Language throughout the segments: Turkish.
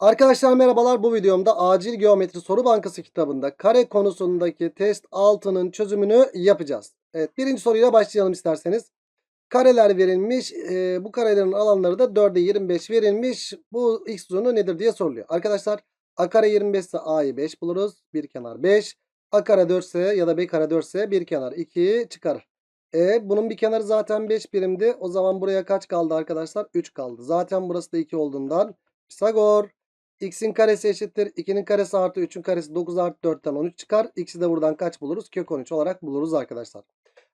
Arkadaşlar merhabalar. Bu videomda Acil Geometri Soru Bankası kitabında kare konusundaki test 6'nın çözümünü yapacağız. Evet birinci soruyla başlayalım isterseniz. Kareler verilmiş. Ee, bu karelerin alanları da 4'e 25 verilmiş. Bu x uzunluğu nedir diye soruluyor. Arkadaşlar a kare 25 ise a'yı 5 buluruz. Bir kenar 5. a kare 4 ise ya da b kare 4 ise bir kenar 2 çıkarır. E bunun bir kenarı zaten 5 birimdi. O zaman buraya kaç kaldı arkadaşlar? 3 kaldı. Zaten burası da 2 olduğundan Pisagor x'in karesi eşittir. 2'nin karesi artı 3'ün karesi 9 artı 4'ten 13 çıkar. X'i de buradan kaç buluruz? Kök 13 olarak buluruz arkadaşlar.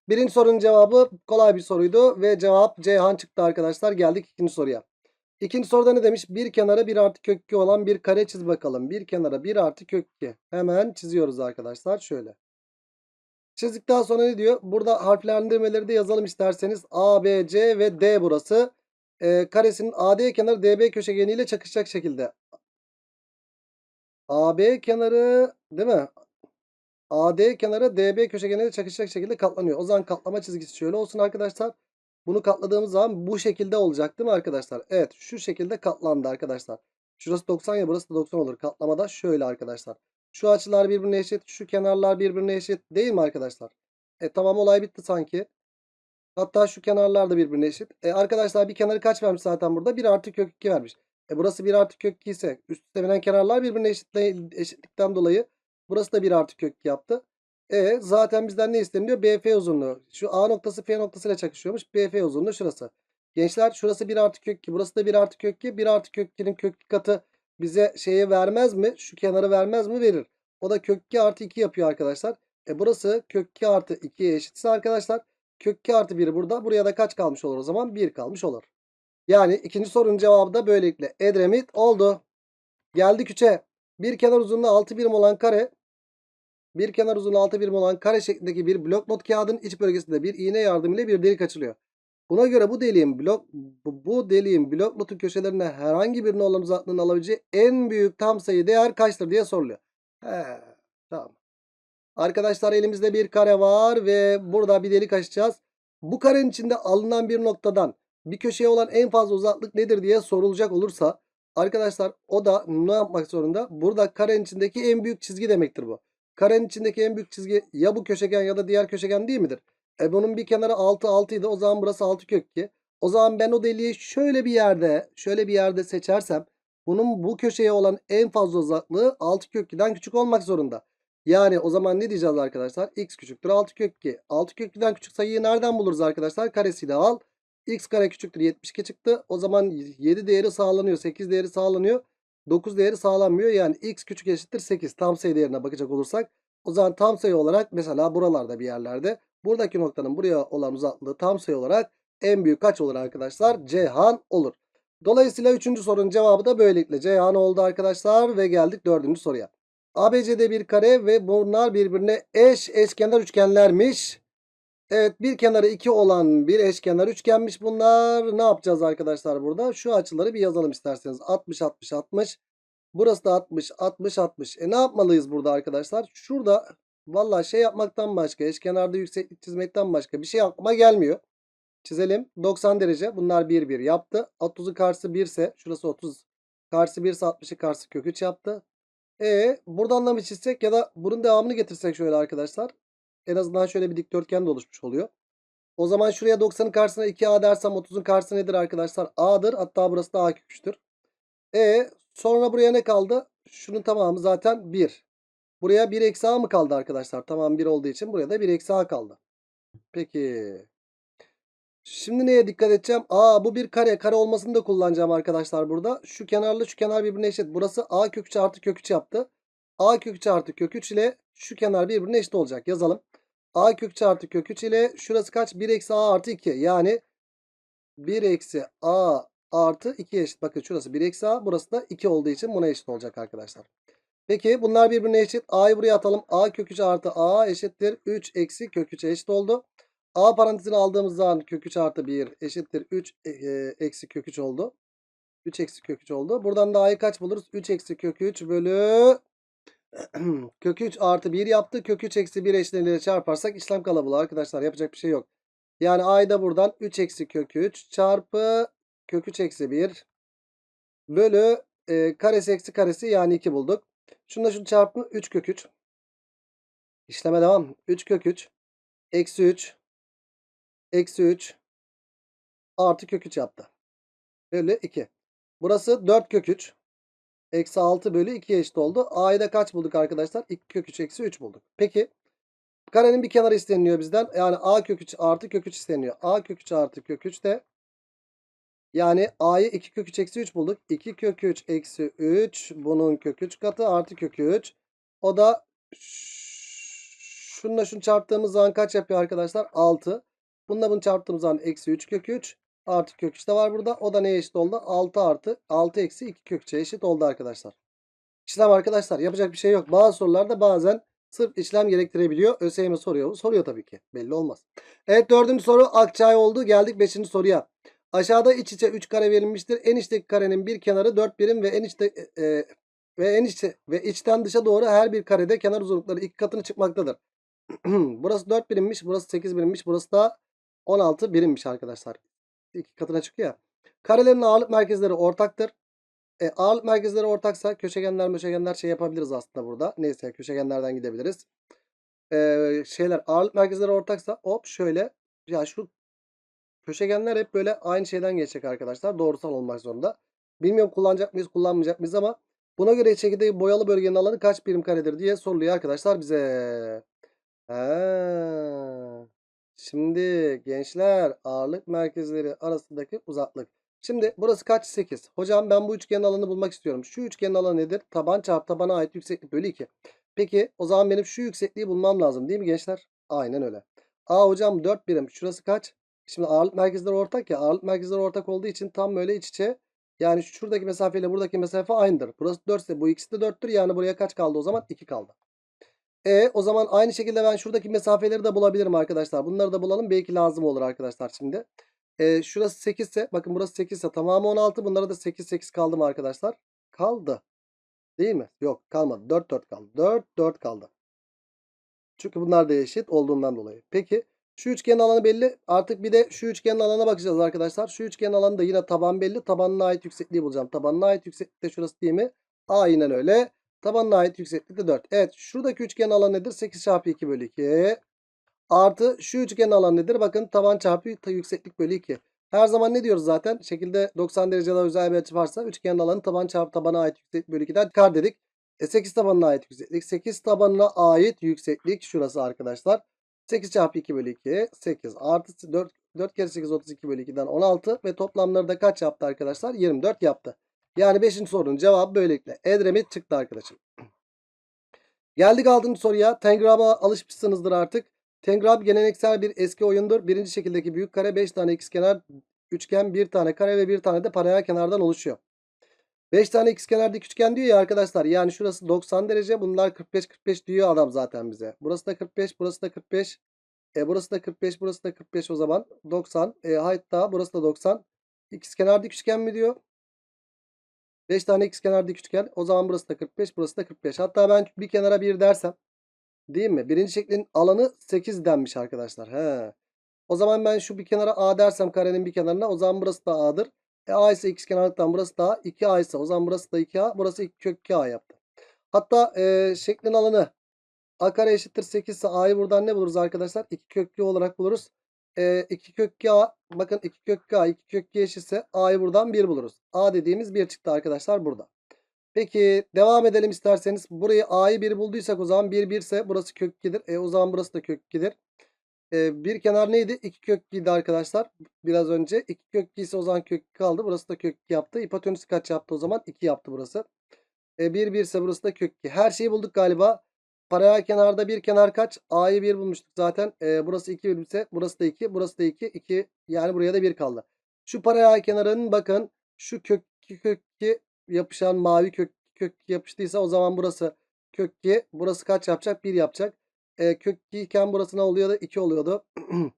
Birinci sorunun cevabı kolay bir soruydu. Ve cevap Ceyhan çıktı arkadaşlar. Geldik ikinci soruya. İkinci soruda ne demiş? Bir kenara 1 artı kök 2 olan bir kare çiz bakalım. Bir kenara 1 artı kök 2. Hemen çiziyoruz arkadaşlar. Şöyle. Çizdikten sonra ne diyor? Burada harflendirmeleri de yazalım isterseniz. A, B, C ve D burası. Ee, karesinin AD kenarı DB köşegeniyle çakışacak şekilde. AB kenarı değil mi? AD kenarı DB köşegeniyle çakışacak şekilde katlanıyor. O zaman katlama çizgisi şöyle olsun arkadaşlar. Bunu katladığımız zaman bu şekilde olacak değil mi arkadaşlar? Evet şu şekilde katlandı arkadaşlar. Şurası 90 ya burası da 90 olur. Katlamada şöyle arkadaşlar. Şu açılar birbirine eşit. Şu kenarlar birbirine eşit. Değil mi arkadaşlar? E tamam olay bitti sanki. Hatta şu kenarlar da birbirine eşit. E arkadaşlar bir kenarı kaç vermiş zaten burada? 1 artı kök 2 vermiş. E burası 1 artı kök 2 ise üst üste binen kenarlar birbirine eşitlikten dolayı burası da 1 artı kök 2 yaptı. E zaten bizden ne isteniliyor? BF uzunluğu. Şu A noktası F noktasıyla çakışıyormuş. BF uzunluğu şurası. Gençler şurası 1 artı kök 2. Burası da 1 artı kök 2. 1 artı kök 2'nin kök 2 katı bize şeye vermez mi? Şu kenarı vermez mi? Verir. O da kök 2 artı 2 yapıyor arkadaşlar. E burası kök 2 artı 2'ye eşitse arkadaşlar. Kök 2 artı 1 burada. Buraya da kaç kalmış olur o zaman? 1 kalmış olur. Yani ikinci sorunun cevabı da böylelikle Edremit oldu. Geldik 3'e. Bir kenar uzunluğu 6 birim olan kare. Bir kenar uzunluğu 6 birim olan kare şeklindeki bir blok not kağıdın iç bölgesinde bir iğne yardımıyla bir delik açılıyor. Buna göre bu deliğin blok bu, deliğin blok notun köşelerine herhangi birine olan uzaklığını alabileceği en büyük tam sayı değer kaçtır diye soruluyor. He, tamam. Arkadaşlar elimizde bir kare var ve burada bir delik açacağız. Bu karenin içinde alınan bir noktadan bir köşeye olan en fazla uzaklık nedir diye sorulacak olursa arkadaşlar o da ne yapmak zorunda? Burada karenin içindeki en büyük çizgi demektir bu. Karenin içindeki en büyük çizgi ya bu köşegen ya da diğer köşegen değil midir? E bunun bir kenarı 6 6 idi. O zaman burası 6 kök 2. O zaman ben o deliği şöyle bir yerde, şöyle bir yerde seçersem bunun bu köşeye olan en fazla uzaklığı 6 kök 2'den küçük olmak zorunda. Yani o zaman ne diyeceğiz arkadaşlar? X küçüktür 6 kök 2. 6 kök 2'den küçük sayıyı nereden buluruz arkadaşlar? Karesiyle al. X kare küçüktür 72 çıktı. O zaman 7 değeri sağlanıyor. 8 değeri sağlanıyor. 9 değeri sağlanmıyor. Yani x küçük eşittir 8. Tam sayı değerine bakacak olursak. O zaman tam sayı olarak mesela buralarda bir yerlerde. Buradaki noktanın buraya olan uzaklığı tam sayı olarak en büyük kaç olur arkadaşlar? Ceyhan olur. Dolayısıyla 3. sorunun cevabı da böylelikle Ceyhan oldu arkadaşlar. Ve geldik 4. soruya. ABC'de bir kare ve bunlar birbirine eş eşkenar üçgenlermiş. Evet bir kenarı 2 olan bir eşkenar üçgenmiş bunlar. Ne yapacağız arkadaşlar burada? Şu açıları bir yazalım isterseniz. 60 60 60. Burası da 60 60 60. E ne yapmalıyız burada arkadaşlar? Şurada valla şey yapmaktan başka eşkenarda yükseklik çizmekten başka bir şey aklıma gelmiyor. Çizelim. 90 derece. Bunlar 1 1 yaptı. 30'un karşısı 1 ise şurası 30. Karşısı 1 ise 60'ı karşısı kök 3 yaptı. E buradan da mı çizsek ya da bunun devamını getirsek şöyle arkadaşlar. En azından şöyle bir dikdörtgen de oluşmuş oluyor. O zaman şuraya 90'ın karşısına 2A dersem 30'un karşısı nedir arkadaşlar? A'dır. Hatta burası da A köküçtür. E sonra buraya ne kaldı? Şunun tamamı zaten 1. Buraya 1 eksi A mı kaldı arkadaşlar? Tamam 1 olduğu için buraya da 1 eksi A kaldı. Peki. Şimdi neye dikkat edeceğim? Aa bu bir kare. Kare olmasını da kullanacağım arkadaşlar burada. Şu kenarla şu kenar birbirine eşit. Burası A kök 3 artı kök 3 yaptı. A kök 3 artı kök 3 ile şu kenar birbirine eşit olacak. Yazalım. A kök 3 artı kök 3 ile şurası kaç? 1 eksi A artı 2. Yani 1 eksi A artı 2 eşit. Bakın şurası 1 eksi A. Burası da 2 olduğu için buna eşit olacak arkadaşlar. Peki bunlar birbirine eşit. A'yı buraya atalım. A kök 3 artı A eşittir. 3 eksi kök 3'e eşit oldu. A parantezini aldığımız zaman kök 3 artı 1 eşittir. 3 e, eksi kök 3 oldu. 3 eksi kök 3 oldu. Buradan da A'yı kaç buluruz? 3 eksi kök 3 bölü kök 3 artı 1 yaptı. Kök 3 eksi 1 eşleniyle çarparsak işlem kalabalığı arkadaşlar. Yapacak bir şey yok. Yani A'yı da buradan 3 eksi kök 3 çarpı kök 3 eksi 1 bölü e, karesi eksi karesi yani 2 bulduk. Şununla şunu çarptım 3 kök 3. İşleme devam. 3 kök 3. Eksi 3. Eksi 3. Artı kök 3 yaptı. Bölü 2. Burası 4 kök 3. Eksi 6 bölü 2'ye eşit oldu. A'yı da kaç bulduk arkadaşlar? 2 kök 3 eksi 3 bulduk. Peki. Karenin bir kenarı isteniyor bizden. Yani A kök 3 artı kök 3 isteniyor. A kök 3 artı kök 3 de yani A'yı 2 kök 3 eksi 3 bulduk. 2 kök 3 eksi 3 bunun kök 3 katı artı kök 3. O da şununla şunu çarptığımız zaman kaç yapıyor arkadaşlar? 6. Bununla bunu çarptığımız zaman eksi 3 kök 3 artı kök 3 de var burada. O da neye eşit oldu? 6 artı 6 eksi 2 kök 3'e eşit oldu arkadaşlar. İşlem arkadaşlar yapacak bir şey yok. Bazı sorularda bazen sırf işlem gerektirebiliyor. ÖSYM soruyor mu? Soruyor tabii ki. Belli olmaz. Evet dördüncü soru Akçay oldu. Geldik beşinci soruya. Aşağıda iç içe 3 kare verilmiştir. En içteki karenin bir kenarı 4 birim ve en içte e, e, ve en içe ve içten dışa doğru her bir karede kenar uzunlukları iki katını çıkmaktadır. burası 4 birimmiş, burası 8 birimmiş, burası da 16 birimmiş arkadaşlar. İki katına çıkıyor ya. Karelerin ağırlık merkezleri ortaktır. E, ağırlık merkezleri ortaksa köşegenler köşegenler şey yapabiliriz aslında burada. Neyse köşegenlerden gidebiliriz. E, şeyler ağırlık merkezleri ortaksa hop şöyle ya şu köşegenler hep böyle aynı şeyden geçecek arkadaşlar. Doğrusal olmak zorunda. Bilmiyorum kullanacak mıyız kullanmayacak mıyız ama buna göre çekirdeği boyalı bölgenin alanı kaç birim karedir diye soruluyor arkadaşlar bize. Ha. Şimdi gençler ağırlık merkezleri arasındaki uzaklık. Şimdi burası kaç? 8. Hocam ben bu üçgenin alanını bulmak istiyorum. Şu üçgenin alanı nedir? Taban çarpı tabana ait yükseklik bölü 2. Peki o zaman benim şu yüksekliği bulmam lazım değil mi gençler? Aynen öyle. Aa hocam 4 birim. Şurası kaç? Şimdi ağırlık merkezleri ortak ya. Ağırlık merkezleri ortak olduğu için tam böyle iç içe. Yani şuradaki mesafeyle buradaki mesafe aynıdır. Burası 4 ise bu ikisi de 4'tür. Yani buraya kaç kaldı o zaman? 2 kaldı. E o zaman aynı şekilde ben şuradaki mesafeleri de bulabilirim arkadaşlar. Bunları da bulalım. Belki lazım olur arkadaşlar şimdi. E, şurası 8 ise bakın burası 8 ise tamamı 16. Bunlara da 8 8 kaldı mı arkadaşlar? Kaldı. Değil mi? Yok kalmadı. 4 4 kaldı. 4 4 kaldı. Çünkü bunlar da eşit olduğundan dolayı. Peki şu üçgenin alanı belli. Artık bir de şu üçgenin alanına bakacağız arkadaşlar. Şu üçgenin alanı da yine taban belli. Tabanına ait yüksekliği bulacağım. Tabanına ait yükseklik de şurası değil mi? Aynen öyle. Tabanına ait yükseklik de 4. Evet şuradaki üçgenin alanı nedir? 8 çarpı 2 bölü 2. Artı şu üçgenin alanı nedir? Bakın taban çarpı yükseklik bölü 2. Her zaman ne diyoruz zaten? Şekilde 90 dereceler özel bir açı varsa üçgenin alanı taban çarpı tabana ait yükseklik bölü 2'den kar dedik. E 8 tabanına ait yükseklik. 8 tabanına ait yükseklik şurası arkadaşlar. 8 çarpı 2 bölü 2 8 artı 4, 4 kere 8 32 bölü 2'den 16 ve toplamları da kaç yaptı arkadaşlar? 24 yaptı. Yani 5. sorunun cevabı böylelikle. Edremit çıktı arkadaşım. Geldik 6. soruya. Tengram'a alışmışsınızdır artık. Tengram geleneksel bir eski oyundur. Birinci şekildeki büyük kare 5 tane ikizkenar üçgen, bir tane kare ve bir tane de paralel kenardan oluşuyor. 5 tane ikizkenar dik üçgen diyor ya arkadaşlar. Yani şurası 90 derece. Bunlar 45 45 diyor adam zaten bize. Burası da 45, burası da 45. E burası da 45, burası da 45 o zaman. 90. E hatta burası da 90. İkizkenar dik üçgen mi diyor? 5 tane ikizkenar dik üçgen. O zaman burası da 45, burası da 45. Hatta ben bir kenara 1 dersem değil mi? Birinci şeklin alanı 8 denmiş arkadaşlar. He. O zaman ben şu bir kenara A dersem karenin bir kenarına o zaman burası da A'dır. E A ise ikizkenarlıktan burası da 2A ise o zaman burası da 2A. Burası 2 kök 2A yaptı. Hatta e, şeklin alanı A kare eşittir 8 ise A'yı buradan ne buluruz arkadaşlar? 2 kök 2 olarak buluruz. E, 2 kök 2A bakın 2 kök 2A 2 kök 2 eşitse A'yı buradan 1 buluruz. A dediğimiz 1 çıktı arkadaşlar burada. Peki devam edelim isterseniz. Burayı A'yı 1 bulduysak o zaman 1 1 ise burası kök 2'dir. E o zaman burası da kök 2'dir. E, bir kenar neydi? 2 kök 2'ydi arkadaşlar. Biraz önce 2 kök 2 ise o zaman kök 2 kaldı. Burası da kök 2 yaptı. Hipotenüsü kaç yaptı o zaman? 2 yaptı burası. E, 1 1 ise burası da kök 2. Her şeyi bulduk galiba. Paralel kenarda bir kenar kaç? A'yı 1 bulmuştuk zaten. E, burası 2 birim ise burası da 2. Burası da 2. 2 yani buraya da 1 kaldı. Şu paralel kenarın bakın şu kök 2 kök 2 yapışan mavi kök kök 2 yapıştıysa o zaman burası kök 2. Burası kaç yapacak? 1 yapacak. E, kök 2 iken burası ne oluyordu? 2 oluyordu.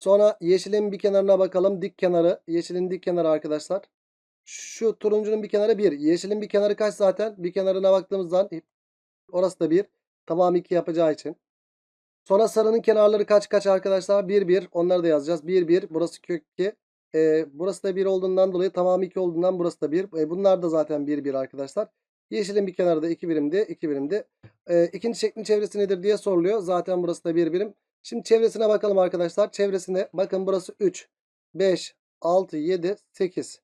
Sonra yeşilin bir kenarına bakalım. Dik kenarı. Yeşilin dik kenarı arkadaşlar. Şu turuncunun bir kenarı 1. Yeşilin bir kenarı kaç zaten? Bir kenarına baktığımız zaman orası da 1. Tamam 2 yapacağı için. Sonra sarının kenarları kaç kaç arkadaşlar? 1 1. Onları da yazacağız. 1 1. Burası kök 2. E, burası da 1 olduğundan dolayı tamamı 2 olduğundan burası da 1. E, bunlar da zaten 1 1 arkadaşlar. Yeşilin bir kenarı da 2 birimdi. 2 birimdi. E, ikinci şeklin çevresi nedir diye soruluyor. Zaten burası da 1 birim. Şimdi çevresine bakalım arkadaşlar. Çevresine bakın burası 3, 5, 6, 7, 8,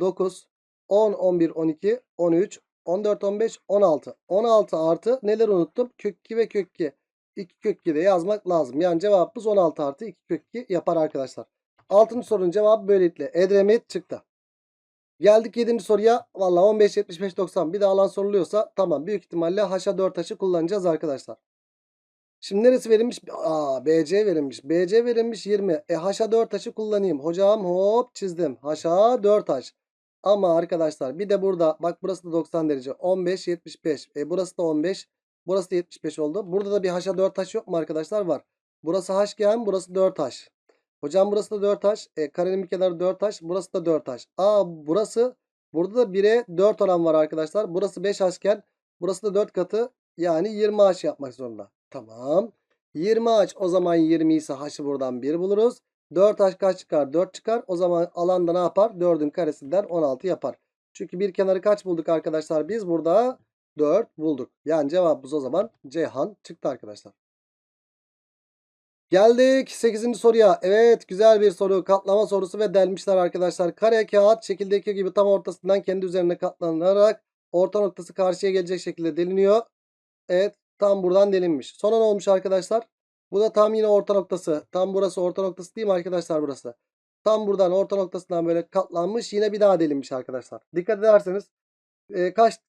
9, 10, 11, 12, 13, 14, 15, 16. 16 artı neler unuttum? Kök 2 ve kök 2. 2 kök 2 de yazmak lazım. Yani cevabımız 16 artı 2 kök 2 yapar arkadaşlar. 6. sorunun cevabı böylelikle Edremit çıktı. Geldik 7. soruya. Valla 15, 75, 90 bir de alan soruluyorsa tamam. Büyük ihtimalle H'a 4 taşı kullanacağız arkadaşlar. Şimdi neresi verilmiş? Aa, BC verilmiş. BC verilmiş 20. E H'a 4 taşı kullanayım. Hocam hop çizdim. H'a 4 taş. Ama arkadaşlar bir de burada bak burası da 90 derece. 15, 75. E burası da 15. Burası da 75 oldu. Burada da bir H'a 4 taş yok mu arkadaşlar? Var. Burası H'gen burası 4 taş. Hocam burası da 4 taş. E, karenin bir kenarı 4 taş. Burası da 4 taş. Aa burası burada da 1'e 4 oran var arkadaşlar. Burası 5 haşken burası da 4 katı yani 20 haş yapmak zorunda. Tamam. 20 haş o zaman 20 ise haşı buradan 1 buluruz. 4 haş kaç çıkar? 4 çıkar. O zaman alanda ne yapar? 4'ün karesinden 16 yapar. Çünkü bir kenarı kaç bulduk arkadaşlar? Biz burada 4 bulduk. Yani cevabımız o zaman Ceyhan çıktı arkadaşlar. Geldik 8. soruya. Evet güzel bir soru. Katlama sorusu ve delmişler arkadaşlar. Kare kağıt şekildeki gibi tam ortasından kendi üzerine katlanarak orta noktası karşıya gelecek şekilde deliniyor. Evet tam buradan delinmiş. Sonra ne olmuş arkadaşlar? Bu da tam yine orta noktası. Tam burası orta noktası değil mi arkadaşlar burası? Tam buradan orta noktasından böyle katlanmış. Yine bir daha delinmiş arkadaşlar. Dikkat ederseniz e, kaç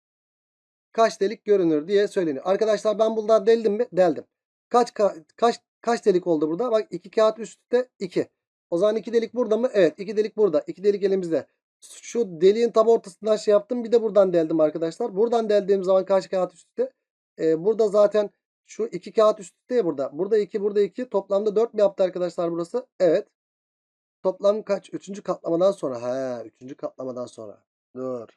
kaç delik görünür diye söyleniyor. Arkadaşlar ben bundan deldim mi? Deldim. Kaç kaç kaç delik oldu burada? Bak iki kağıt üstte 2. O zaman iki delik burada mı? Evet iki delik burada. İki delik elimizde. Şu deliğin tam ortasından şey yaptım. Bir de buradan deldim arkadaşlar. Buradan deldiğim zaman kaç kağıt üstte? Ee, burada zaten şu iki kağıt üstte ya burada. Burada 2 burada 2. Toplamda 4 mi yaptı arkadaşlar burası? Evet. Toplam kaç? Üçüncü katlamadan sonra. He, üçüncü katlamadan sonra. Dur.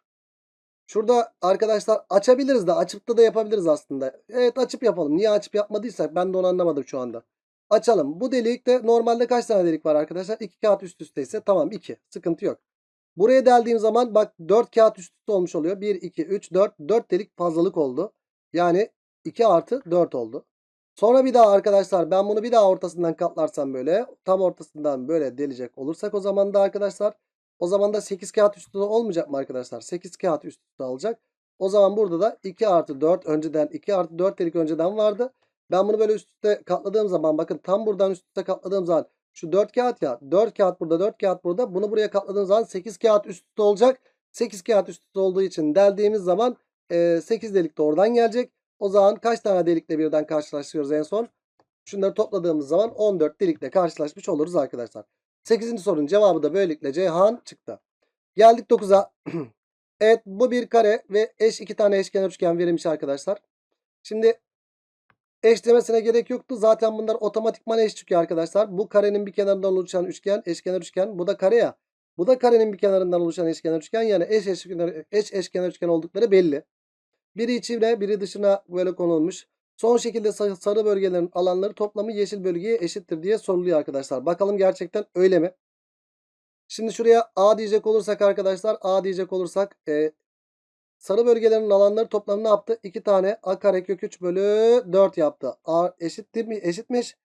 Şurada arkadaşlar açabiliriz de açıp da da yapabiliriz aslında. Evet açıp yapalım. Niye açıp yapmadıysak ben de onu anlamadım şu anda. Açalım. Bu delikte normalde kaç tane delik var arkadaşlar? 2 kağıt üst üste ise tamam 2. Sıkıntı yok. Buraya deldiğim zaman bak 4 kağıt üst üste olmuş oluyor. 1, 2, 3, 4. 4 delik fazlalık oldu. Yani 2 artı 4 oldu. Sonra bir daha arkadaşlar ben bunu bir daha ortasından katlarsam böyle tam ortasından böyle delecek olursak o zaman da arkadaşlar o zaman da 8 kağıt üstü olmayacak mı arkadaşlar? 8 kağıt üstü alacak. O zaman burada da 2 artı 4 önceden 2 artı 4 delik önceden vardı. Ben bunu böyle üst üste katladığım zaman bakın tam buradan üst üste katladığım zaman şu 4 kağıt ya 4 kağıt burada 4 kağıt burada bunu buraya katladığım zaman 8 kağıt üst olacak. 8 kağıt üst olduğu için deldiğimiz zaman e, 8 delik de oradan gelecek. O zaman kaç tane delikle birden karşılaşıyoruz en son? Şunları topladığımız zaman 14 delikle karşılaşmış oluruz arkadaşlar. 8. sorunun cevabı da böylelikle Ceyhan çıktı. Geldik 9'a. evet bu bir kare ve eş iki tane eşkenar üçgen verilmiş arkadaşlar. Şimdi eşlemesine gerek yoktu. Zaten bunlar otomatikman eş çıkıyor arkadaşlar. Bu karenin bir kenarından oluşan üçgen eşkenar üçgen. Bu da kare ya. Bu da karenin bir kenarından oluşan eşkenar üçgen. Yani eş eşkenar, eş eşkenar üçgen oldukları belli. Biri içine biri dışına böyle konulmuş. Son şekilde sarı bölgelerin alanları toplamı yeşil bölgeye eşittir diye soruluyor arkadaşlar. Bakalım gerçekten öyle mi? Şimdi şuraya A diyecek olursak arkadaşlar A diyecek olursak e, sarı bölgelerin alanları toplamı ne yaptı? 2 tane A kare kök 3 bölü 4 yaptı. A eşittir mi? Eşitmiş.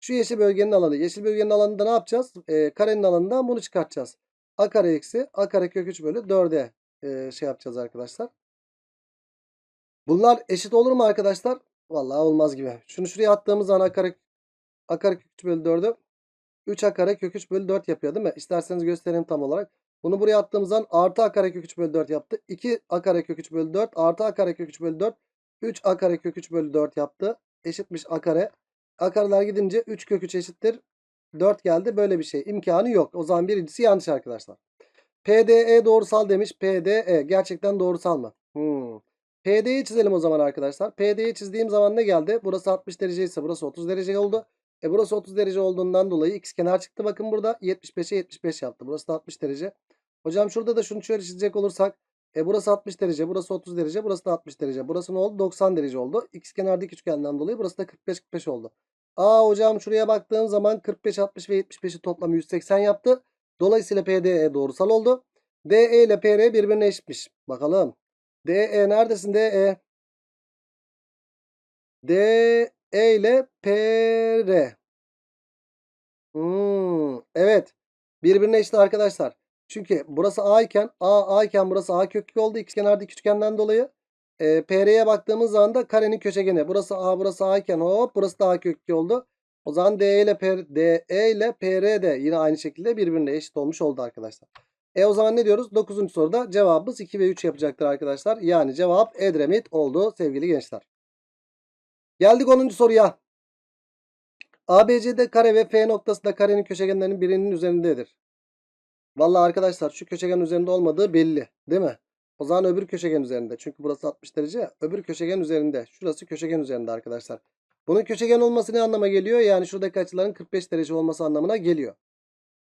Şu yeşil bölgenin alanı. Yeşil bölgenin alanında ne yapacağız? E, karenin alanından bunu çıkartacağız. A kare eksi A kare kök 3 bölü 4'e e, şey yapacağız arkadaşlar. Bunlar eşit olur mu arkadaşlar? Vallahi olmaz gibi. Şunu şuraya attığımız zaman a kare, a kare kök 3 bölü 4'ü 3 a kare kök 3 bölü 4 yapıyor değil mi? İsterseniz göstereyim tam olarak. Bunu buraya attığımız zaman artı a kare kök 3 bölü 4 yaptı. 2 a kare kök 3 bölü 4 artı a kare kök 3 bölü 4 3 a kare kök 3 bölü 4 yaptı. Eşitmiş a kare. A kareler gidince 3 kök 3 eşittir. 4 geldi. Böyle bir şey. imkanı yok. O zaman birincisi yanlış arkadaşlar. PDE doğrusal demiş. PDE gerçekten doğrusal mı? Hmm. PD'yi çizelim o zaman arkadaşlar. PD'yi çizdiğim zaman ne geldi? Burası 60 derece ise burası 30 derece oldu. E burası 30 derece olduğundan dolayı x kenar çıktı. Bakın burada 75'e 75 yaptı. Burası da 60 derece. Hocam şurada da şunu şöyle çizecek olursak. E burası 60 derece. Burası 30 derece. Burası da 60 derece. Burası ne oldu? 90 derece oldu. X kenar dik üçgenden dolayı burası da 45-45 oldu. Aa hocam şuraya baktığım zaman 45, 60 ve 75'i toplamı 180 yaptı. Dolayısıyla PDE doğrusal oldu. DE ile PR birbirine eşitmiş. Bakalım. DE neredesin DE? DE ile PR. Hmm, evet. Birbirine eşit arkadaşlar. Çünkü burası A iken A A iken burası A kök 2 oldu. İkizkenardaki üçgenden dolayı. E, PR'ye baktığımız zaman da karenin köşegeni. Burası A burası A iken hop burası da A kök 2 oldu. O zaman DE ile PR, DE ile PR de yine aynı şekilde birbirine eşit olmuş oldu arkadaşlar. E o zaman ne diyoruz? 9. soruda cevabımız 2 ve 3 yapacaktır arkadaşlar. Yani cevap Edremit oldu sevgili gençler. Geldik 10. soruya. ABCD kare ve F noktası da karenin köşegenlerinin birinin üzerindedir. Vallahi arkadaşlar şu köşegen üzerinde olmadığı belli. Değil mi? O zaman öbür köşegen üzerinde. Çünkü burası 60 derece ya. Öbür köşegen üzerinde. Şurası köşegen üzerinde arkadaşlar. Bunun köşegen olması ne anlama geliyor? Yani şuradaki açıların 45 derece olması anlamına geliyor.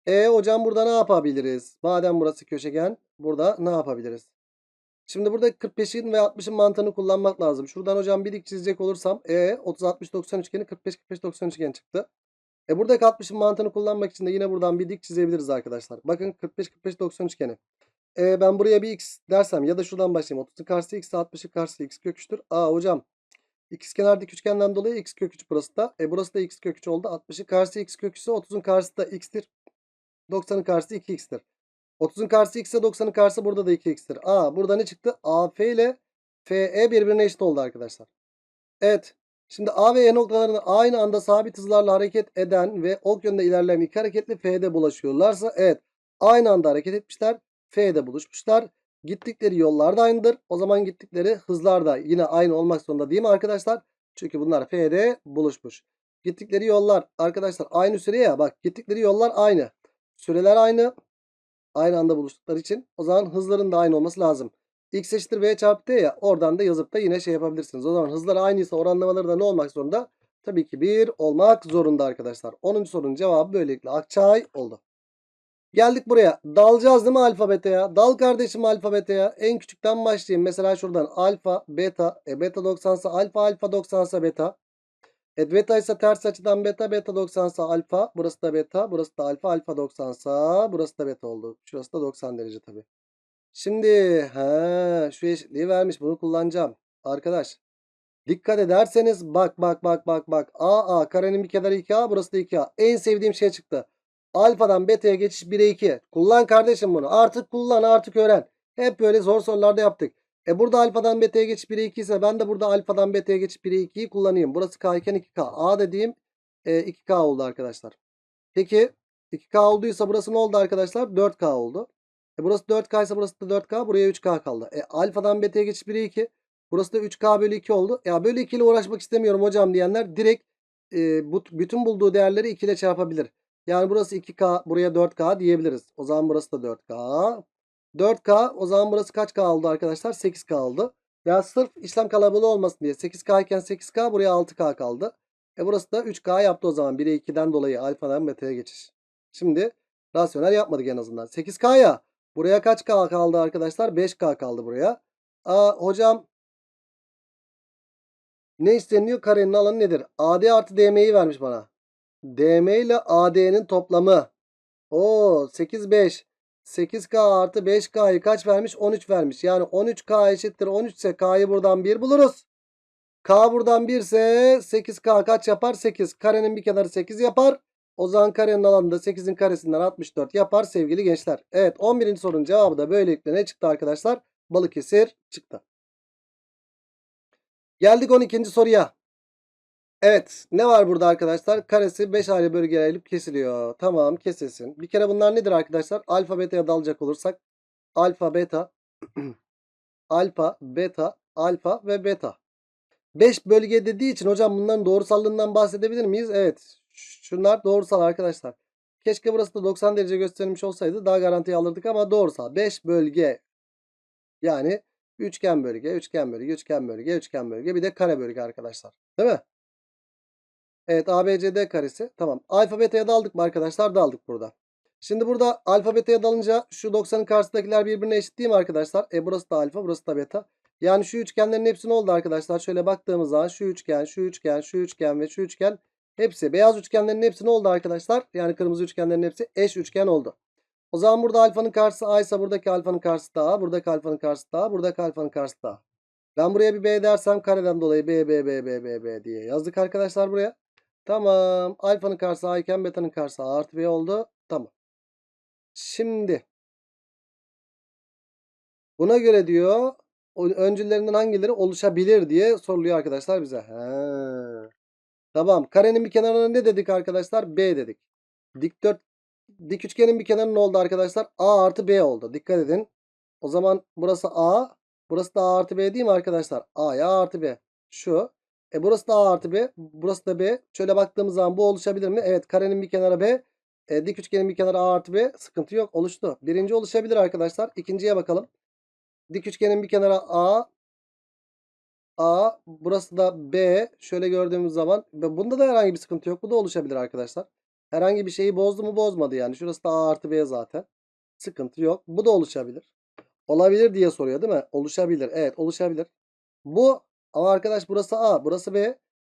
E hocam burada ne yapabiliriz? Madem burası köşegen burada ne yapabiliriz? Şimdi burada 45'in ve 60'ın mantığını kullanmak lazım. Şuradan hocam bir dik çizecek olursam E 30 60 90 üçgeni 45 45 90 üçgen çıktı. E buradaki 60'ın mantığını kullanmak için de yine buradan bir dik çizebiliriz arkadaşlar. Bakın 45 45 90 üçgeni. E ben buraya bir x dersem ya da şuradan başlayayım. 30'un karşısı x 60'ın karşısı x kök 3'tür. Aa hocam ikizkenar dik üçgenden dolayı x kök 3 burası da. E burası da x kök 3 oldu. 60'ın karşısı x kök 3 ise 30'un karşısı da x'tir. 90'ın karşısı 2x'tir. 30'un karşısı x ise 90'ın karşısı burada da 2x'tir. Aa burada ne çıktı? AF ile FE birbirine eşit oldu arkadaşlar. Evet. Şimdi A ve E noktalarını aynı anda sabit hızlarla hareket eden ve ok yönde ilerleyen iki hareketli F'de bulaşıyorlarsa evet aynı anda hareket etmişler. F'de buluşmuşlar. Gittikleri yollar da aynıdır. O zaman gittikleri hızlar da yine aynı olmak zorunda değil mi arkadaşlar? Çünkü bunlar F'de buluşmuş. Gittikleri yollar arkadaşlar aynı süre ya bak gittikleri yollar aynı. Süreler aynı. Aynı anda buluştukları için o zaman hızların da aynı olması lazım. X eşittir V çarpı T ya oradan da yazıp da yine şey yapabilirsiniz. O zaman hızlar aynıysa oranlamaları da ne olmak zorunda? Tabii ki 1 olmak zorunda arkadaşlar. 10. sorunun cevabı böylelikle Akçay oldu. Geldik buraya. Dalacağız değil mi alfabete Dal kardeşim alfabete En küçükten başlayayım. Mesela şuradan alfa, beta. E beta 90 ise alfa, alfa 90 ise beta. E beta ise ters açıdan beta, beta 90 ise alfa. Burası da beta, burası da alfa, alfa 90 ise burası da beta oldu. Şurası da 90 derece tabii. Şimdi he, şu eşitliği vermiş. Bunu kullanacağım. Arkadaş. Dikkat ederseniz bak bak bak bak bak. A A karenin bir kenarı 2A burası da 2A. En sevdiğim şey çıktı. Alfadan beta'ya geçiş 1'e 2. Kullan kardeşim bunu. Artık kullan artık öğren. Hep böyle zor sorularda yaptık. E burada alfadan beta'ya geçiş 1'e 2 ise ben de burada alfadan beta'ya geçiş 1'e 2'yi kullanayım. Burası K iken 2K. A dediğim e, 2K oldu arkadaşlar. Peki 2K olduysa burası ne oldu arkadaşlar? 4K oldu. E burası 4K ise burası da 4K. Buraya 3K kaldı. E alfadan beta'ya geçiş 1'e 2. Burası da 3K bölü 2 oldu. Ya bölü 2 ile uğraşmak istemiyorum hocam diyenler direkt e, bütün bulduğu değerleri 2 ile çarpabilir. Yani burası 2K buraya 4K diyebiliriz. O zaman burası da 4K. 4K o zaman burası kaç K oldu arkadaşlar? 8K oldu. Ya sırf işlem kalabalığı olmasın diye 8K iken 8K buraya 6K kaldı. E burası da 3K yaptı o zaman. 1'e 2'den dolayı alfadan beta'ya geçiş. Şimdi rasyonel yapmadık en azından. 8K ya. Buraya kaç K kaldı arkadaşlar? 5K kaldı buraya. Aa, hocam ne isteniyor? Karenin alanı nedir? AD artı DM'yi vermiş bana. DM ile AD'nin toplamı. O 8 5. 8K artı 5K'yı kaç vermiş? 13 vermiş. Yani 13K eşittir 13 ise K'yı buradan 1 buluruz. K buradan 1 ise 8K kaç yapar? 8. Karenin bir kenarı 8 yapar. O zaman karenin alanı da 8'in karesinden 64 yapar sevgili gençler. Evet 11. sorunun cevabı da böylelikle ne çıktı arkadaşlar? Balıkesir çıktı. Geldik 12. soruya. Evet ne var burada arkadaşlar? Karesi 5 ayrı bölgeye ayrılıp kesiliyor. Tamam kesilsin. Bir kere bunlar nedir arkadaşlar? Alfa beta'ya dalacak olursak. Alfa beta. alfa beta alfa ve beta. 5 bölge dediği için hocam bunların doğrusallığından bahsedebilir miyiz? Evet. Şunlar doğrusal arkadaşlar. Keşke burası da 90 derece gösterilmiş olsaydı daha garantiye alırdık ama doğrusal. 5 bölge. Yani üçgen bölge, üçgen bölge, üçgen bölge, üçgen bölge. Bir de kare bölge arkadaşlar. Değil mi? Evet ABCD karesi. Tamam. Alfa beta'ya daldık mı arkadaşlar? Daldık burada. Şimdi burada alfa beta'ya dalınca şu 90'ın karşısındakiler birbirine eşit değil mi arkadaşlar? E burası da alfa burası da beta. Yani şu üçgenlerin hepsi ne oldu arkadaşlar? Şöyle baktığımız zaman şu üçgen, şu üçgen, şu üçgen ve şu üçgen hepsi beyaz üçgenlerin hepsi ne oldu arkadaşlar? Yani kırmızı üçgenlerin hepsi eş üçgen oldu. O zaman burada alfanın karşısı A ise buradaki alfanın karşısı da A. Buradaki alfanın karşısı da A. Buradaki alfanın karşısı da A. Ben buraya bir B dersem kareden dolayı B, B, B, B, B, B diye yazdık arkadaşlar buraya. Tamam. Alfanın karşısı A iken beta'nın karşısı A artı B oldu. Tamam. Şimdi buna göre diyor öncüllerinden hangileri oluşabilir diye soruluyor arkadaşlar bize. He. Tamam. Karenin bir kenarına ne dedik arkadaşlar? B dedik. Dikdört dik üçgenin bir kenarı ne oldu arkadaşlar? A artı B oldu. Dikkat edin. O zaman burası A. Burası da A artı B değil mi arkadaşlar? A'ya A artı B. Şu. E burası da A artı B. Burası da B. Şöyle baktığımız zaman bu oluşabilir mi? Evet. Karenin bir kenarı B. E, dik üçgenin bir kenarı A artı B. Sıkıntı yok. Oluştu. Birinci oluşabilir arkadaşlar. İkinciye bakalım. Dik üçgenin bir kenarı A. A. Burası da B. Şöyle gördüğümüz zaman. Bunda da herhangi bir sıkıntı yok. Bu da oluşabilir arkadaşlar. Herhangi bir şeyi bozdu mu bozmadı yani. Şurası da A artı B zaten. Sıkıntı yok. Bu da oluşabilir. Olabilir diye soruyor değil mi? Oluşabilir. Evet oluşabilir. Bu ama arkadaş burası A. Burası B.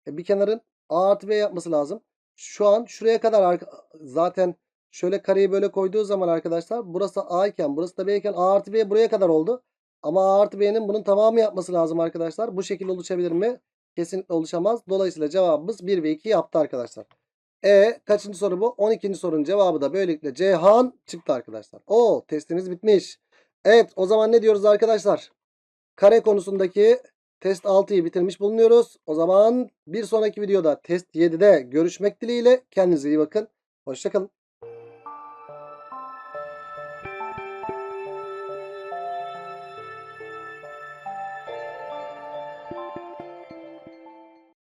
E, bir kenarın A artı B yapması lazım. Şu an şuraya kadar zaten şöyle kareyi böyle koyduğu zaman arkadaşlar burası A iken burası da B iken A artı B buraya kadar oldu. Ama A artı B'nin bunun tamamı yapması lazım arkadaşlar. Bu şekilde oluşabilir mi? Kesinlikle oluşamaz. Dolayısıyla cevabımız 1 ve 2 yaptı arkadaşlar. E kaçıncı soru bu? 12. sorunun cevabı da böylelikle Ceyhan çıktı arkadaşlar. O testimiz bitmiş. Evet o zaman ne diyoruz arkadaşlar? Kare konusundaki test 6'yı bitirmiş bulunuyoruz. O zaman bir sonraki videoda test 7'de görüşmek dileğiyle. Kendinize iyi bakın. Hoşçakalın.